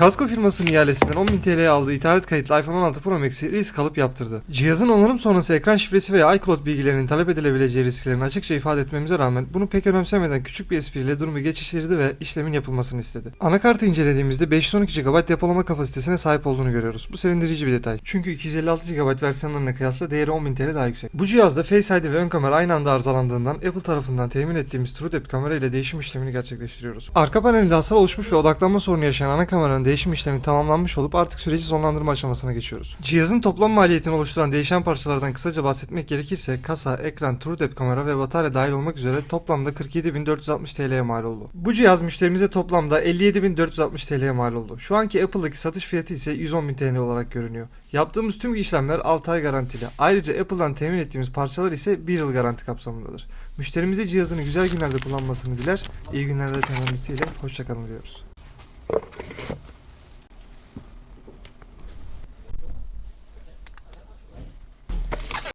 Kasko firmasının ihalesinden 10.000 TL'ye aldığı ithalat kayıtlı iPhone 16 Pro Max'i risk alıp yaptırdı. Cihazın onarım sonrası ekran şifresi veya iCloud bilgilerinin talep edilebileceği risklerini açıkça ifade etmemize rağmen bunu pek önemsemeden küçük bir espriyle durumu geçiştirdi ve işlemin yapılmasını istedi. Anakartı incelediğimizde 512 GB depolama kapasitesine sahip olduğunu görüyoruz. Bu sevindirici bir detay. Çünkü 256 GB versiyonlarına kıyasla değeri 10.000 TL daha yüksek. Bu cihazda Face ID ve ön kamera aynı anda arızalandığından Apple tarafından temin ettiğimiz TrueDepth kamera ile değişim işlemini gerçekleştiriyoruz. Arka panelinde hasar oluşmuş ve odaklanma sorunu yaşayan ana kameranın değişim işlemi tamamlanmış olup artık süreci sonlandırma aşamasına geçiyoruz. Cihazın toplam maliyetini oluşturan değişen parçalardan kısaca bahsetmek gerekirse kasa, ekran, TrueDepth kamera ve batarya dahil olmak üzere toplamda 47.460 TL'ye mal oldu. Bu cihaz müşterimize toplamda 57.460 TL'ye mal oldu. Şu anki Apple'daki satış fiyatı ise 110.000 TL olarak görünüyor. Yaptığımız tüm işlemler 6 ay garantili. Ayrıca Apple'dan temin ettiğimiz parçalar ise 1 yıl garanti kapsamındadır. Müşterimize cihazını güzel günlerde kullanmasını diler. İyi günlerde temennisiyle hoşçakalın diyoruz.